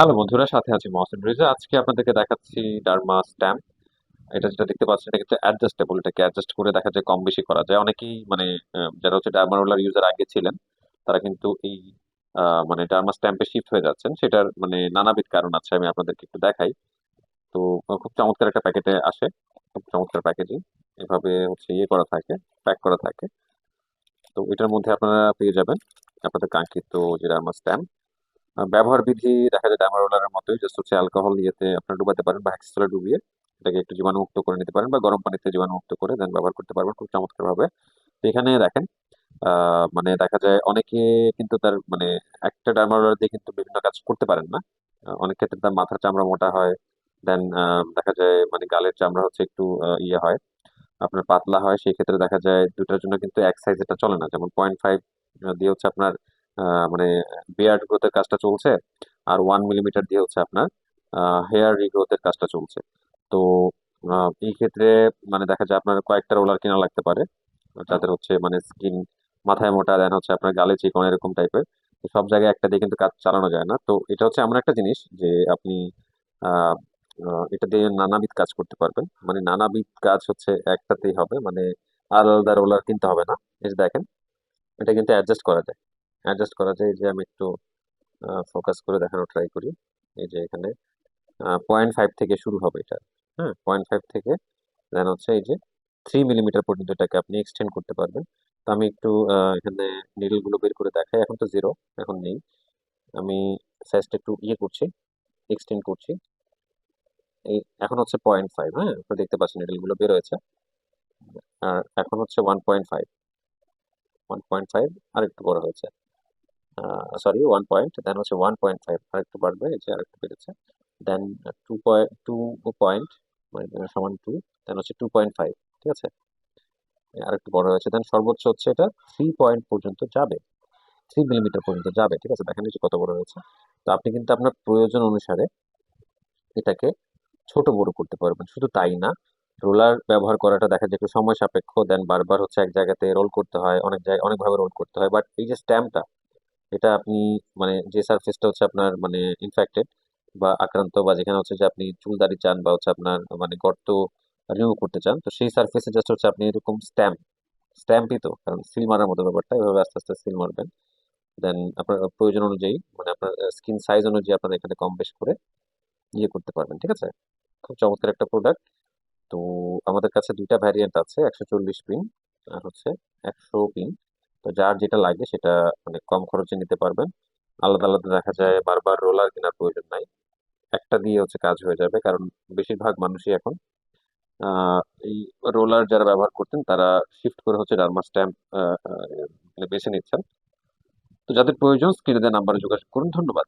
Hello বন্ধুরা, সাথে আছি মহসিন রেজা। আজকে আপনাদেরকে দেখাচ্ছি ডার্মা স্ট্যাম্প এটা যেটা দেখতে পাচ্ছেন, এটা কিন্তু অ্যাডজাস্টেবল এটাকে অ্যাডজাস্ট করে দেখা যায় কম বেশি করা যায়। অনেকেই মানে যারা হচ্ছে ডার্মা রোলার ইউজার আগে ছিলেন, তারা কিন্তু এই মানে ডার্মা স্ট্যাম্পে শিফট হয়ে যাচ্ছেন। সেটার মানে নানাবিধ কারণ আছে, আমি আপনাদেরকে একটু দেখাই। তো খুব চমৎকার একটা প্যাকেটে আসে। খুব চমৎকার প্যাকেজিং এভাবে হচ্ছে ইয়ে করা থাকে প্যাক করা থাকে। তো এটার মধ্যে আপনারা পেয়ে যাবেন আপনাদের কাঙ্ক্ষিত যে ডার্মা স্ট্যাম্প ব্যবহার বিধি দেখা যায় ডায়মা রোলারের মতোই জাস্ট হচ্ছে অ্যালকোহল ইয়েতে আপনারা ডুবাতে পারেন বা হ্যাক্সিসলে ডুবিয়ে এটাকে একটু জীবাণুমুক্ত করে নিতে পারেন বা গরম পানিতে জীবাণুমুক্ত করে দেন ব্যবহার করতে পারবেন খুব চমৎকার ভাবে তো এখানে দেখেন মানে দেখা যায় অনেকে কিন্তু তার মানে একটা ডায়মা দিয়ে কিন্তু বিভিন্ন কাজ করতে পারেন না। অনেক ক্ষেত্রে তার মাথার চামড়া মোটা হয় দেন দেখা যায় মানে গালের চামড়া হচ্ছে একটু ইয়ে হয়, আপনার পাতলা হয়, সেই ক্ষেত্রে দেখা যায় দুটার জন্য কিন্তু এক সাইজ এটা চলে না। যেমন পয়েন্ট ফাইভ দিয়ে হচ্ছে আপনার মানে বিয়ার্ড গ্রোথের কাজটা চলছে আর ওয়ান মিলিমিটার দিয়ে হচ্ছে আপনার হেয়ার রিগ্রোথের কাজটা চলছে। তো এই ক্ষেত্রে মানে দেখা যায় আপনার কয়েকটা রোলার কেনা লাগতে পারে, যাদের হচ্ছে মানে স্কিন মাথায় মোটা দেন হচ্ছে আপনার গালে চিকন এরকম টাইপের সব জায়গায় একটা দিয়ে কিন্তু কাজ চালানো যায় না। তো এটা হচ্ছে এমন একটা জিনিস যে আপনি এটা দিয়ে নানাবিধ কাজ করতে পারবেন। মানে নানাবিধ কাজ হচ্ছে একটাতেই হবে। মানে আলাদা রোলার কিনতে হবে না। যে দেখেন, এটা কিন্তু অ্যাডজাস্ট করা যায়। অ্যাডজাস্ট করা যায় যে আমি একটু ফোকাস করে দেখানোর ট্রাই করি। এই যে এখানে পয়েন্ট ফাইভ থেকে শুরু হবে এটা হ্যাঁ? পয়েন্ট ফাইভ থেকে দেন হচ্ছে এই যে থ্রি মিলিমিটার পর্যন্ত এটাকে আপনি এক্সটেন্ড করতে পারবেন। তো আমি একটু এখানে নিডলগুলো বের করে দেখাই। এখন তো জিরো এখন নেই। আমি সাইজটা একটু ইয়ে করছি এক্সটেন্ড করছি। এই, এখন হচ্ছে পয়েন্ট ফাইভ হ্যাঁ? আপনি দেখতে পাচ্ছেন নিডলগুলো বের হয়েছে। আর এখন হচ্ছে one point five one point five আর একটু বড় হয়েছে। সরি ওয়ান পয়েন্ট দেন হচ্ছে ওয়ান পয়েন্ট ফাইভ আর একটু বাড়বে, এই যে আর একটু বেড়েছে। Then two point two point মানে সমান টু দেন হচ্ছে টু পয়েন্ট ফাইভ ঠিক আছে? আর একটু বড় হয়েছে দেন সর্বোচ্চ হচ্ছে এটা থ্রি পয়েন্ট পর্যন্ত যাবে থ্রি মিলিমিটার পর্যন্ত যাবে, ঠিক আছে? দেখেন কত বড় হয়েছে। তো আপনি কিন্তু আপনার প্রয়োজন অনুসারে এটাকে ছোট বড় করতে পারবেন, শুধু তাই না। রোলার ব্যবহার করাটা দেখা যায় একটু সময় সাপেক্ষ দেন বারবার হচ্ছে এক জায়গাতে রোল করতে হয়, অনেক জায়গায় অনেকভাবে রোল করতে হয় বাট এই যে স্ট্যাম্পটা এটা আপনি মানে যে সারফেসটা হচ্ছে আপনার মানে ইনফেক্টেড বা আক্রান্ত বা যেখানে হচ্ছে যে আপনি চুল দাড়ি চান বা হচ্ছে আপনার মানে গর্ত রিমুভ করতে চান, তো সেই সারফেসে জাস্ট হচ্ছে আপনি এরকম স্ট্যাম্প স্ট্যাম্পই তো, কারণ সিল মারার মতো ব্যাপারটা, এভাবে আস্তে আস্তে সিল মারবেন। দেন আপনার প্রয়োজন অনুযায়ী মানে আপনার স্কিন সাইজ অনুযায়ী আপনার এখানে কম বেশ করে ইয়ে করতে পারবেন, ঠিক আছে? খুব চমৎকার একটা প্রোডাক্ট তো আমাদের কাছে দুইটা ভ্যারিয়েন্ট আছে, একশো চল্লিশ পিন আর হচ্ছে একশো পিন তো যার যেটা লাগে সেটা মানে কম খরচে নিতে পারবেন। আলাদা আলাদা দেখা যায় বারবার রোলার কেনার প্রয়োজন নাই। একটা দিয়ে হচ্ছে কাজ হয়ে যাবে, কারণ বেশিরভাগ মানুষই এখন এই রোলার যারা ব্যবহার করতেন তারা শিফট করে হচ্ছে ডার্মা স্ট্যাম্প বেছে নিচ্ছেন। তো যাদের প্রয়োজন স্ক্রিনে দেওয়া নাম্বারে যোগাযোগ করুন। ধন্যবাদ।